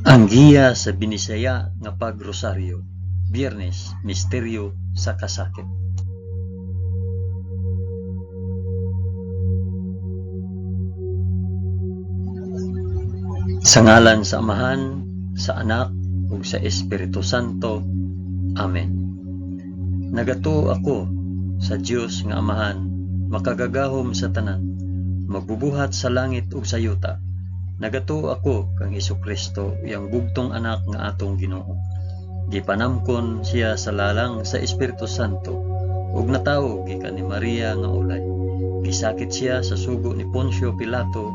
Ang giya sa binisaya nga pagrosaryo, Biyernes, Misteryo sa Kasakit. Sa ngalan sa Amahan, sa Anak, ug sa Espiritu Santo. Amen. Nagato ako sa Dios nga Amahan, makagagahom sa tanan, magbubuhat sa langit ug sa yuta. Nagato ako kang Hesus Kristo, yang bugtong anak nga atong Ginoo. Gipanamkon siya sa lalang sa Espiritu Santo, ug natawo gikan ni Maria nga ulay. Gisakit siya sa sugo ni Poncio Pilato,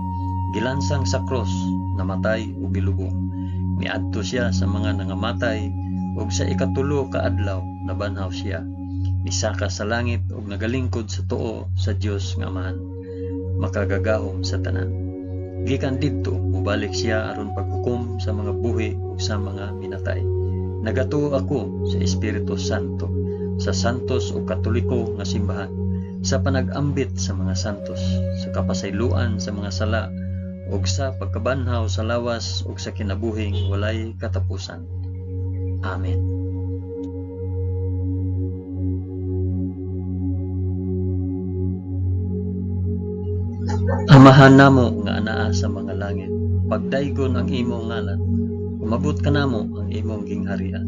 gilansang sa cross, namatay ug bilubong. Miadto siya sa mga nangamatay, ug sa ikatulo ka adlaw nabanhaw siya. Misaka sa langit ug nagalingkod sa tuo sa Dios nga Amahan. Makagagahom sa tanan. Gikan didto mubalik siya aron paghukom sa mga buhi ug sa mga minatay. Nagatuo ako sa Espiritu Santo, sa santos ug katoliko nga simbahan, sa panag-ambit sa mga santos, sa kapasayloan sa mga sala, ug sa pagkabanhaw sa lawas ug sa kinabuhing walay katapusan. Amen. Amahan namo nga anaa sa mga langit, pagdaygon ang imong ngalan, umabot ka namo ang imong gingharian,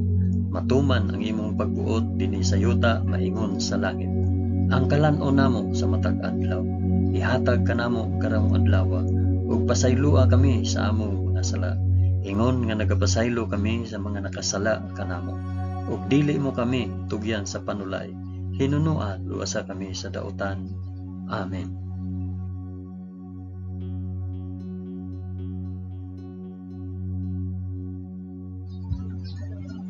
matuman ang imong pagbuot dinhi sa yuta maingon sa langit. Ang kalan-o namo sa matag adlaw, ihatag ka namo karong adlaw, ug pasaylua kami sa among mga sala. Ingon nga nagapasaylo kami sa mga nakasala kanamo. Ug dili mo kami tugyan sa panulay. Hinunua luasa kami sa dautan. Amen.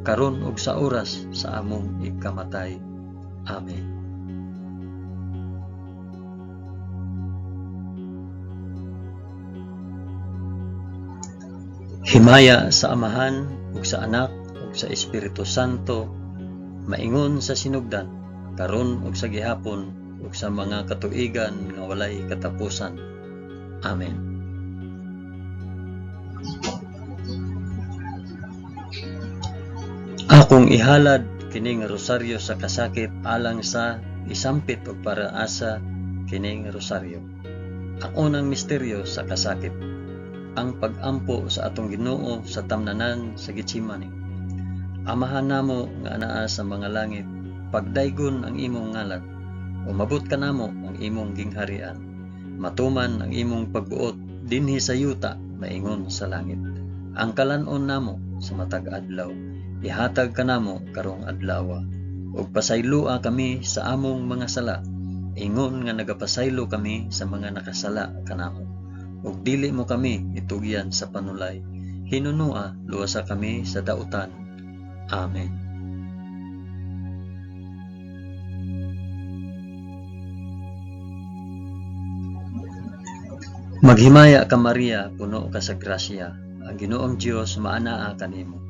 karon ug sa oras sa among ikamatay. Amen. Himaya sa Amahan ug sa Anak ug sa Espiritu Santo maingon sa sinugdan karon ug sa gihapon ug sa mga katuigan nga walay katapusan. Amen. Akong ihalad kining rosaryo sa kasakit alang sa isampit ug para asa kining rosaryo. Ang unang misteryo sa kasakit ang pag-ampo sa atong Ginoo sa tamnanan sa Getsemani. Amahan namo nga anaa sa mga langit, pagdaygon ang imong ngalan, umabot ka namo ang imong gingharian. Matuman ang imong pagbuot dinhi sa yuta maingon sa langit. Ang kalanon namo sa matag adlaw, ihatag ka namo karong adlaw. Ug pasaylua kami sa among mga sala, ingon nga nagapasaylo kami sa mga nakasala kanamo ug dili mo kami itugyan sa panulay. Hinunua luwasa kami sa dautan. Amen. Maghimaya ka Maria, puno ka sa grasya. Ang Ginoong Dios maanaa kanimo.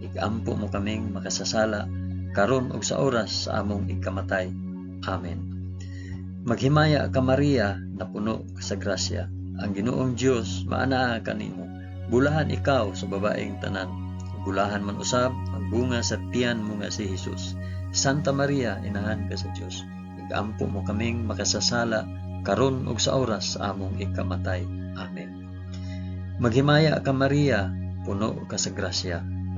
Igampo mo kaming makasasala karon ug sa oras sa among ikamatay. Amen. Maghimaya ka Maria na puno sa grasya. Ang Ginoong Dios maanaa kanimo. Bulahan ikaw sa babaeng tanan. Bulahan man usab ang bunga sa tiyan mo nga si Hesus. Santa Maria, inahan ka sa Dios. Igampo mo kaming makasasala karon ug sa oras sa among ikamatay. Amen. Maghimaya ka Maria, puno ka sa grasya.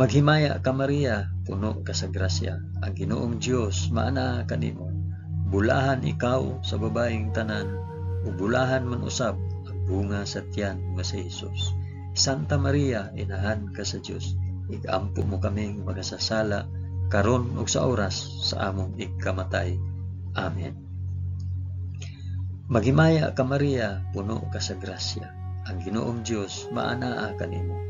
Maghimaya ka Maria, puno ka sa grasya. Ang Ginoong Dios maana kanimo. Bulahan ikaw sa babaeng tanan, ug bulahan man usab ang bunga sa tiyan nga si Hesus. Santa Maria, inahan ka sa Dios. Igampo mo kaming magasasala karon ug sa oras sa among ikamatay. Amen. Maghimaya ka Maria, puno ka sa grasya. Ang Ginoong Dios maanaa kanimo.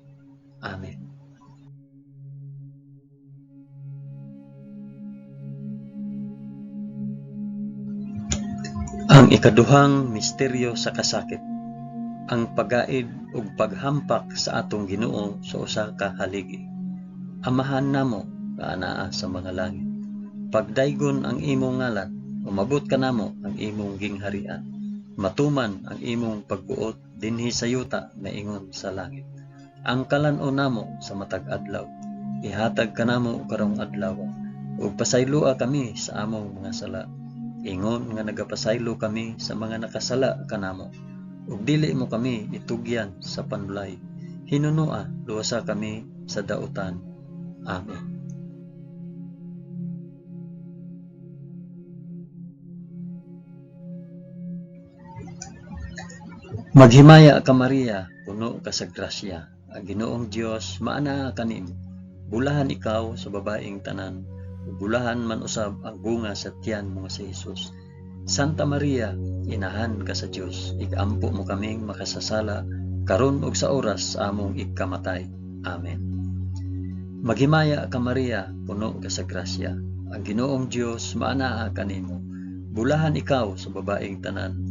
Amen. Ang ikaduhang misteryo sa kasakit ang pagaid ug paghampak sa atong Ginoo sa usa ka haligi. Amahan namo kaanaa sa mga langit. Pagdaygon ang imong ngalan Umabot ka namo ang imong gingharian. Matuman ang imong pagbuot dinhi sa yuta na ingon sa langit. Ang kalan-o namo sa matag adlaw. Ihatag ka namo karong adlaw. Ug pasayloa kami sa among mga sala. Ingon nga nagapasaylo kami sa mga nakasala kanamo. Ug dili mo kami itugyan sa panulay. Hinunua luwasa kami sa dautan. Amen. Maghimaya ka Maria, puno ka sa grasya. Ang Ginoong Dios maana kanimo. Bulahan ikaw sa babaeng tanan, bulahan man usab ang bunga sa tiyan mo sa Hesus. Santa Maria, inahan ka sa Dios, igampo mo kaming makasasala karon ug sa oras sa among ikamatay. Amen. Maghimaya ka Maria, puno ka sa grasya. Ang Ginoong Dios maana kanimo. Bulahan ikaw sa babaeng tanan,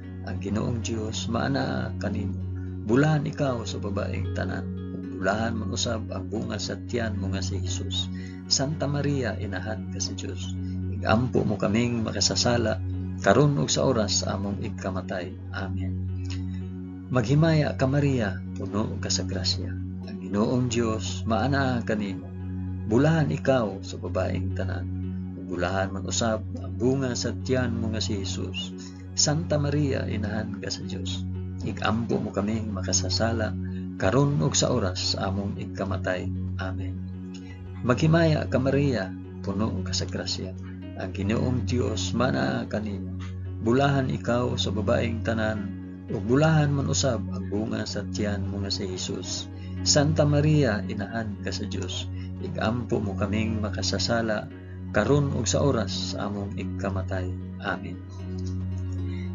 Ang Ginoong Dios maana kanimo. Bulahan ikaw sa babaeng tanan, ug bulahan man usab ang bunga sa tiyan mo nga si Jesus. Santa Maria, inahan ka sa Dios. Igampo mo kaming makasasala karon ug sa oras sa among ikamatay. Amen. Maghimaya ka Maria, puno ka sa grasya. Ang Ginoong Dios maana kanimo. Bulahan ikaw sa babaeng tanan, bulahan man usab ang bunga sa tiyan mo nga si Jesus. Santa Maria, inahan ka sa Dios. Igampo mo kaming makasasala karon ug sa oras sa among ikamatay. Amen. Maghimaya ka Maria, puno ka sa. Ang Ginoong Dios mana kanimo. Bulahan ikaw sa babaeng tanan, ug bulahan man usab ang bunga sa tiyan mo nga si Jesus. Santa Maria, inahan ka sa Dios. Igampo mo kaming makasasala karon ug sa oras sa among ikamatay. Amen.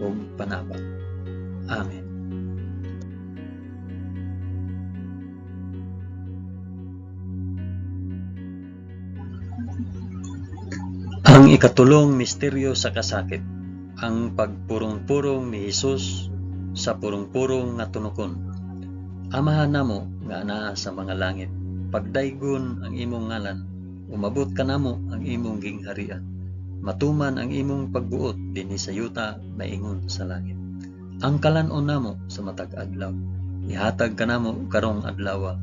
ug panabang. Amen. Ang ikatulong misteryo sa kasakit, ang pagpurong-purong ni Hesus sa purong-purong nga tunukon. Amahan namo nga anaa sa mga langit, pagdaygon ang imong ngalan, umabot ka namo ang imong gingharian. Matuman ang imong pagbuot dinhi sa yuta maingon sa langit. Ang kalanon namo sa matag adlaw, ihatag ka namo karong adlaw,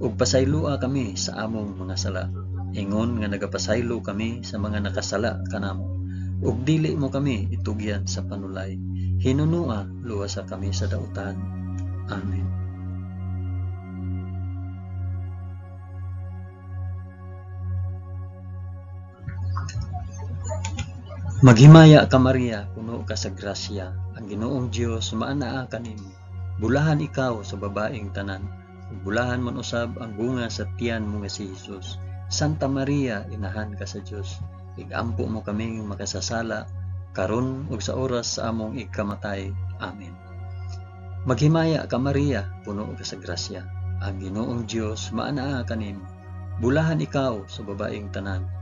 ug pasaylua kami sa among mga sala Ingon nga nagapasaylo kami sa mga nakasala kanamo. Ug dili mo kami itugyan sa panulay. Hinunua luwasa kami sa dautan. Amen. Maghimaya ka Maria, puno ka sa grasya. Ang Ginoong Dios maanaa kanimo. Bulahan ikaw sa babaeng tanan. Bulahan man usab ang bunga sa tiyan mo nga si Jesus. Santa Maria, inahan ka sa Dios. Igampo mo kaming makasasala karon ug sa oras sa among ikamatay. Amen. Maghimaya ka Maria, puno ka sa grasya. Ang Ginoong Dios maanaa kanimo. Bulahan ikaw sa babaeng tanan.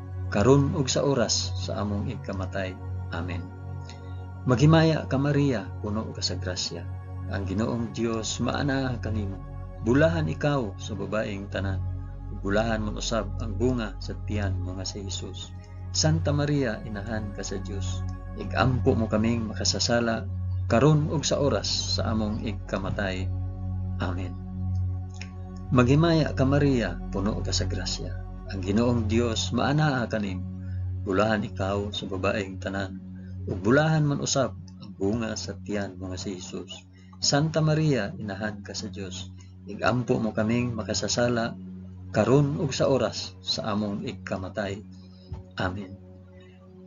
karon ug sa oras sa among ikamatay. Amen. Maghimaya ka Maria, puno ka sa grasya. Ang Ginoong Dios maana kanimo. Bulahan ikaw sa babaeng tanan. Bulahan man usab ang bunga sa tiyan mo nga si Jesus. Santa Maria, inahan ka sa Dios igampo mo kaming makasasala karon ug sa oras sa among igkamatay. Amen. Maghimaya ka Maria, puno ka sa grasya. Ang Ginoong Dios maanaa kanim. Bulahan ikaw sa babaeng tanan. Ug bulahan man usab ang bunga sa tiyan mga si Jesus. Santa Maria, inahan ka sa Dios. Igampo mo kaming makasasala karon ug sa oras sa among igkamatay. Amen.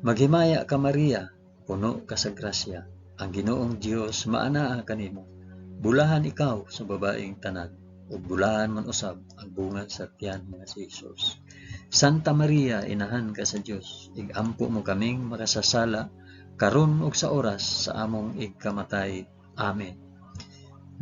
Maghimaya ka Maria, puno ka sa grasya. Ang Ginoong Dios maanaa kanimo. Bulahan ikaw sa babaeng tanan, ug bulahan man usab ang bunga sa tiyan nga si Jesus. Santa Maria, inahan ka sa Dios, igampo mo kaming makasasala karon ug sa oras sa among igkamatay. Amen.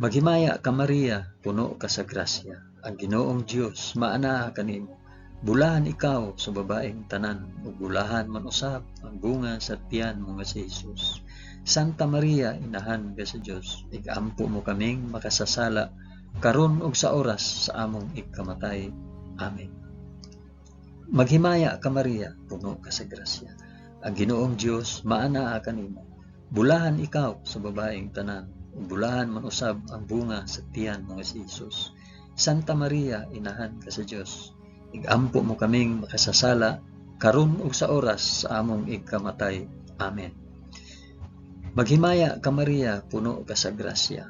Maghimaya ka Maria, puno ka sa grasya. Ang Ginoong Dios maanaa kanimo Bulahan ikaw sa babaeng tanan, ug bulahan man usab ang bunga sa tiyan mo nga si Jesus. Santa Maria, inahan ka sa Dios, igampo mo kaming makasasala karon ug sa oras sa among ikamatay. Amen. Maghimaya ka Maria, puno ka sa grasya. Ang Ginoong Dios maanaa kanimo. Bulahan ikaw sa babaeng tanan, bulahan man usab ang bunga sa tiyan mo si Jesus. Santa Maria, inahan ka sa Dios, Igampo mo kaming makasasala karon ug sa oras sa among ikamatay. Amen. Maghimaya ka Maria, puno ka sa grasya.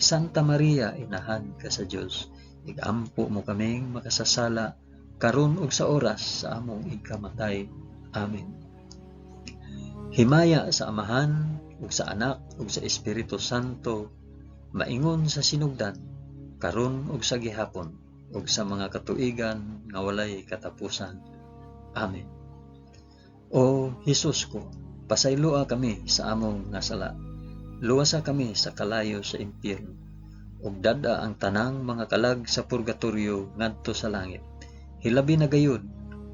Santa Maria, inahan ka sa Dios. Igampo mo kaming makasasala karon ug sa oras sa among ikamatay. Amen. Himaya sa Amahan ug sa Anak ug sa Espiritu Santo maingon sa sinugdan karon ug sa gihapon ug sa mga katuigan nga walay katapusan. Amen. O Hesus ko, pasayloa kami sa among nasala. Luwasa kami sa kalayo sa impyerno. Ug dada ang tanang mga kalag sa purgatorio ngadto sa langit. Hilabi na gayud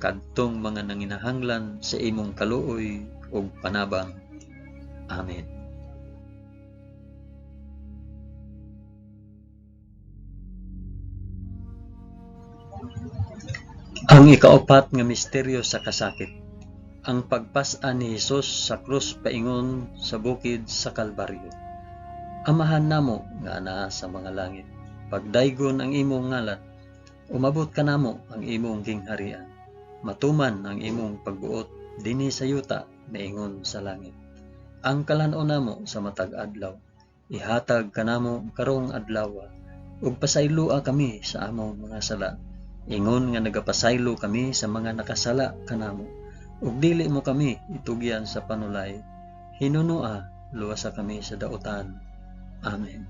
kadtong mga nanginahanglan sa imong kaluoy ug panabang. Amen. Ang ikaapat nga misteryo sa kasakit. Ang pagpas-an ni Hesus sa krus paingon sa bukid sa Kalbaryo. Amahan namo nga ana sa mga langit. Pagdaygon ang imong ngalan, umabot ka namo ang imong gingharian. Matuman ang imong pagbuot dinhi sa yuta naingon sa langit. Ang kalano namo sa matag adlaw, ihatag kanamo karong adlaw ug pasaylua kami sa among mga sala Ingon nga nagapasaylo kami sa mga nakasala kanamo. Ug dili mo kami itugyan sa panulay. Hinunua, luwasa kami sa dautan. Amen.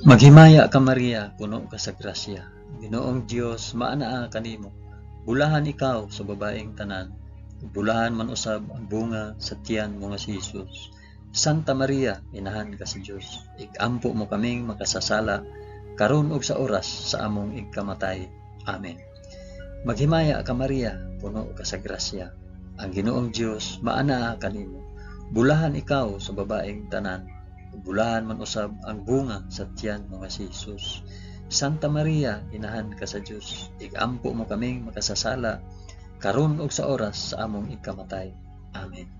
Maghimaya ka Maria, puno ka sa grasya. Ginoong Dios maanaa kanimo. Bulahan ikaw sa babaeng tanan Bulahan man usab ang bunga sa tiyan mo nga si Jesus. Santa Maria, inahan ka sa Dios. Igampo mo kaming makasasala karon ug sa oras sa among igkamatay. Amen. Maghimaya ka Maria, puno ka sa grasya. Ang Ginoong Dios maana kanimo. Bulahan ikaw sa babaeng tanan. Bulahan man usab ang bunga sa tiyan mo nga si Jesus. Santa Maria, inahan ka sa Dios. Igampo mo kaming makasasala karon ug sa oras sa among ikamatay. Amen.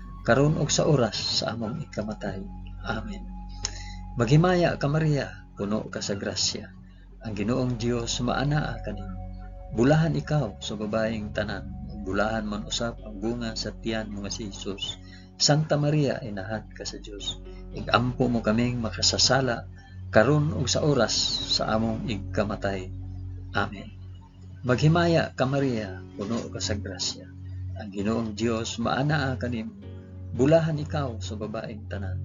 karon ug sa oras sa among ikamatay. Amen. Maghimaya ka Maria, puno ka sa grasya. Ang Ginoong Dios maanaa kanimo. Bulahan ikaw sa babaeng tanan, bulahan man usap ang bunga sa tiyan mo si Jesus. Santa Maria, inahan ka sa Dios. Igampo mo kaming makasasala karon ug sa oras sa among igkamatay. Amen. Maghimaya ka Maria, puno ka sa grasya. Ang Ginoong Dios maanaa kanimo. Bulahan ikaw sa babaeng tanan,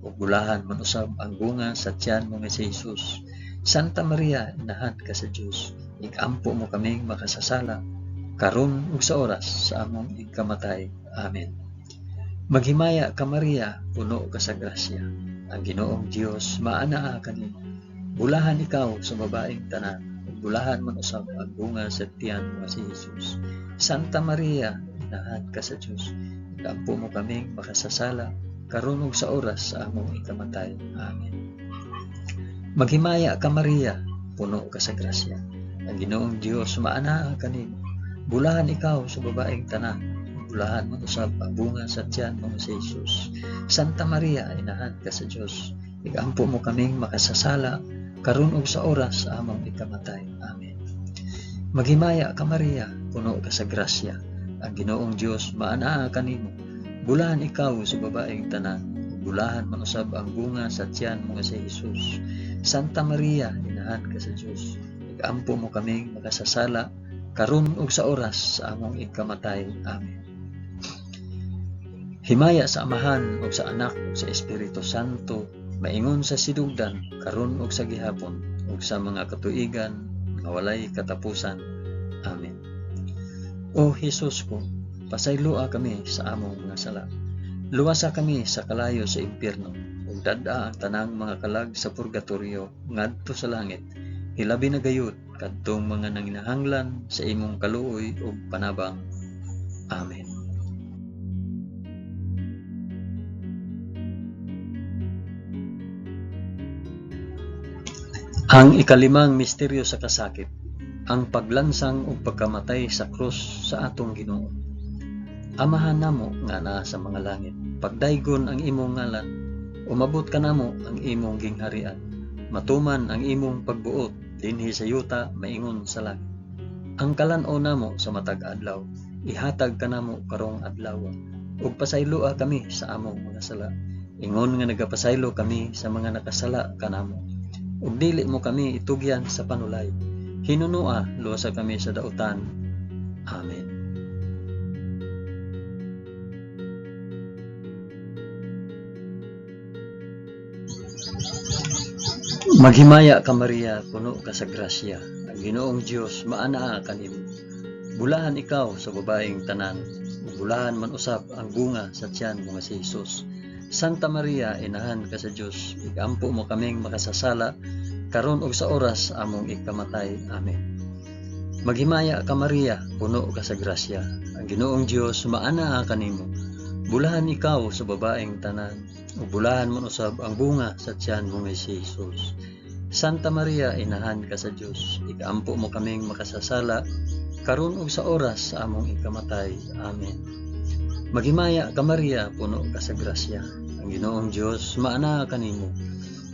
ug bulahan man usab ang bunga sa tiyan mo nga si Jesus. Santa Maria, inahan ka sa Dios ikampo mo kaming makasasala, karon ug sa oras sa among igkamatay. Amen. Maghimaya ka Maria, puno ka sa grasya. Ang Ginoong Dios maanaa kanimo. Bulahan ikaw sa babaeng tanan, bulahan man usab ang bunga sa tiyan mo si Jesus. Santa Maria, inahan ka sa Dios. Ikampo mo kaming makasasala, karon ug sa oras sa among ikamatay. Amen. Maghimaya ka Maria, puno ka sa grasya. Ang Ginoong Dios maana kanimo. Bulahan ikaw sa babaeng tanan. Bulahan mo usab ang bunga sa tiyan mo si Jesus. Santa Maria, inahan ka sa Dios. Igampo mo kaming makasasala karon og sa oras sa among ikamatay. Amen. Maghimaya ka Maria, puno ka sa grasya. Ang Ginoong Dios maana kanimo. Bulahan ikaw sa babaeng tanan. Bulahan man usab ang bunga sa tiyan mo si Jesus. Santa Maria, inahan ka sa Dios Kaampo mo kaming makasasala karon ug sa oras sa among ikamatay. Amen. Himaya sa Amahan ug sa Anak ug sa Espiritu Santo maingon sa sidugdan karon ug sa gihapon ug sa mga katuigan nga walay katapusan. Amen. O Hesus ko, pasayloa kami sa among mga sala. Luwasa kami sa kalayo sa impyerno ug dada ang tanang mga kalag sa purgatorio ngadto sa langit Hilabi na gayud kadtong mga nanginahanglan sa imong kaluoy ug panabang. Amen. Ang ikalimang misteryo sa kasakit, ang paglansang ug pagkamatay sa krus sa atong Ginoo. Amahan namo nga naa sa mga langit, pagdaygon ang imong ngalan, umabot ka namo ang imong gingharian Matuman ang imong pagbuot dinhi sa yuta maingon sa langit. Ang kalan-o namo sa matag adlaw, ihatag ka namo karong adlaw. Ug pasayloa kami sa among mga sala. Ingon nga nagapasaylo kami sa mga nakasala kanamo. Ug dili mo kami itugyan sa panulay. Hinunua luwasa kami sa dautan. Amen. Maghimaya ka Maria, puno ka sa grasya. Ang Ginoong Dios maanaa kanimo. Bulahan ikaw sa babaeng tanan, bulahan man usab ang bunga sa tiyan mo nga si Jesus. Santa Maria, inahan ka sa Dios, igampo mo kaming makasasala karon og sa oras among ikamatay. Amen. Maghimaya ka Maria, puno ka sa grasya. Ang Ginoong Dios maanaa kanimo. Bulahan ikaw sa babaeng tanan, Bulahan mo usab ang bunga sa tiyan mo nga si Jesus. Santa Maria, inahan ka sa Dios. Ikaampo mo kaming makasasala karon ug sa oras sa among ikamatay. Amen. Maghimaya ka Maria, puno ka sa grasya. Ang Ginoong Dios maana kanimo.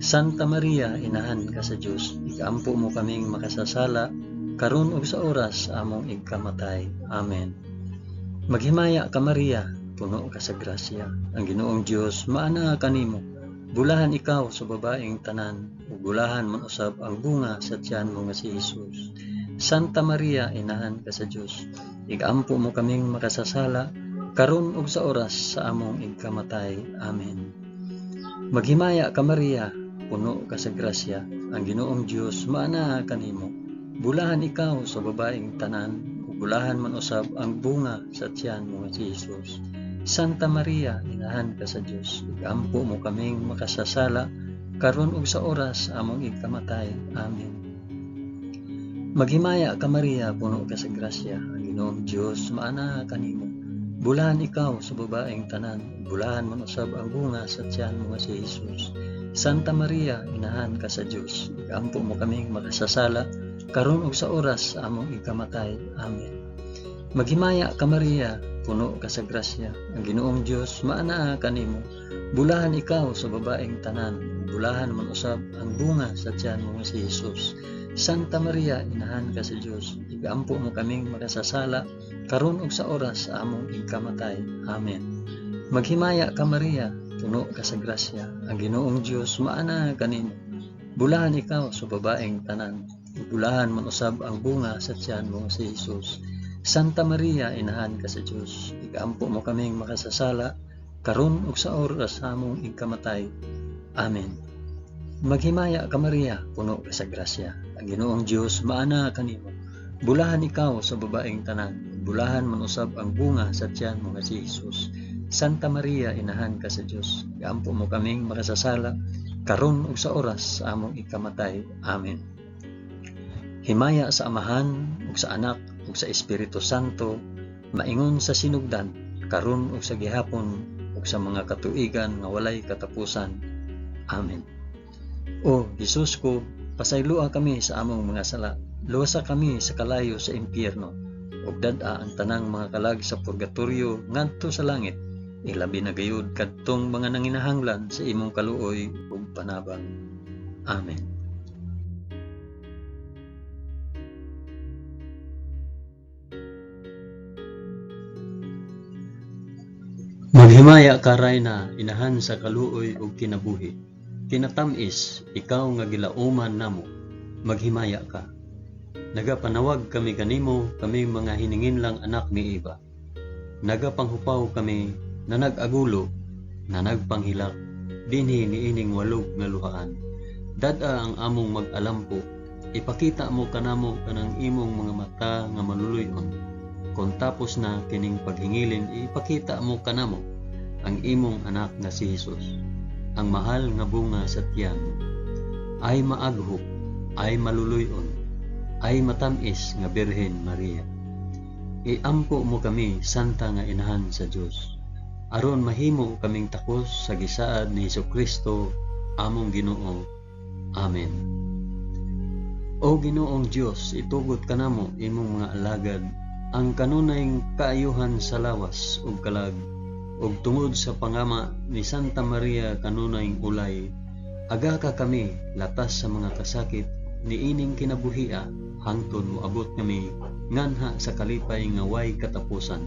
Santa Maria, inahan ka sa Dios, ikampo mo kaming makasasala, karon ug sa oras among igkamatay. Amen. Maghimaya ka Maria, puno ka sa grasya. Ang Ginoong Dios maana kanimo. Bulahan ikaw sa babaeng tanan, ug bulahan man usab ang bunga sa tiyan mo nga si Jesus. Santa Maria, inahan ka sa Dios, igampo mo kaming makasasala, karon ug sa oras sa among igkamatay. Amen. Maghimaya ka Maria, puno ka sa grasya, ang Ginoong Dios maana kanimo. Bulahan ikaw sa babaeng tanan, ug bulahan man usab ang bunga sa tiyan mo si Jesus. Santa Maria, inahan ka sa Dios, igampo mo kaming makasasala, karon ug sa oras among igkamatay. Amen. Maghimaya ka Maria, puno ka sa grasya, ang Ginoong Dios maana kanimo. Bulahan ikaw sa babaeng tanan, bulahan man usab ang bunga sa tiyan mo si Jesus. Santa Maria, inahan ka sa Dios, igampo mo kaming makasasala, karon ug sa oras sa among ikamatay. Amen. Maghimaya ka Maria, puno ka sa grasya, ang Ginoong Dios maana kanimo. Bulahan ikaw sa babaeng tanan, bulahan man usab ang bunga sa tiyan mo si Jesus. Santa Maria, inahan ka sa Dios, igampo mo kaming makasasala, karon ug sa oras sa among ikamatay. Amen. Maghimaya ka Maria, puno ka sa grasya, ang Ginoong Dios maana kanimo. Bulahan ikaw sa babaeng tanan, bulahan man usab ang bunga sa tiyan mo si Jesus. Santa Maria, inahan ka sa Dios, igampo mo kaming makasasala, karon ug sa oras among ikamatay. Amen. Maghimaya ka Maria, puno ka sa grasya, ang Ginoong Dios maana kanimo. Bulahan ikaw sa babaeng tanan, bulahan man usab ang bunga sa tiyan mo nga si Jesus. Santa Maria, inahan ka sa Dios, iampo mo kaming makasasala, karon ug sa oras sa among ikamatay. Amen. Himaya sa Amahan ug sa Anak ug sa Espiritu Santo, maingon sa sinugdan, karon ug sa gihapon ug sa mga katuigan nga walay katapusan. Amen. O Jesus ko, pasaylua kami sa among mga sala, luwasa kami sa kalayo sa impyerno, ug dad-a ang tanang mga kalag sa purgatorio ngadto sa langit, ilabi na gayud kadtong mga nanginahanglan sa imong kaluoy ug panabang. Amen. Maghimaya ka na inahan sa kaluoy ug kinabuhi. Kinatamis, ikaw nga gilauman namo. Maghimaya ka. Nagapanawag kami kanimo, kami mga hiningin lang anak ni Eva. Nagapanghupaw kami na nag-agulo, na nagpanghilak, dinhi niining walog nga luhaan. Dada ang among mag-alampo, ipakita mo kanamo kanang imong mga mata nga maluluyon. Kung tapos na kining paghingilin, ipakita mo kanamo ang imong anak nga si Jesus. Ang mahal nga bunga sa tiyan ay maaghop, ay maluluyon, ay matamis nga Birhen Maria. Iampo mo kami, Santa nga Inahan sa Dios. Aron mahimo kaming takos sa gisaad ni Kristo among Ginoo. Amen. O Ginoong Dios, itugot kanamo imong mga alagad ang kanunayng kaayuhan sa lawas ug kalag ug tungod sa pangama ni Santa Maria kanunayng ulay aga ka kami latas sa mga kasakit ni ining kinabuhia hangtod moabot kami nganha sa kalipay nga way katapusan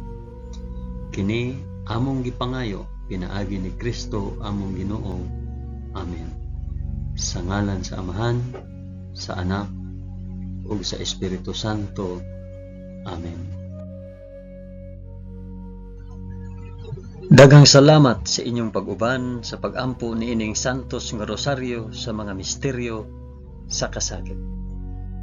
kini among gipangayo pinaagi ni Kristo among Ginoo Amen sa ngalan sa Amahan sa Anak ug sa Espiritu Santo Amen. Daghang salamat sa inyong pag-uban sa pag-ampo ni ining Santos nga Rosaryo sa mga misteryo sa kasakit.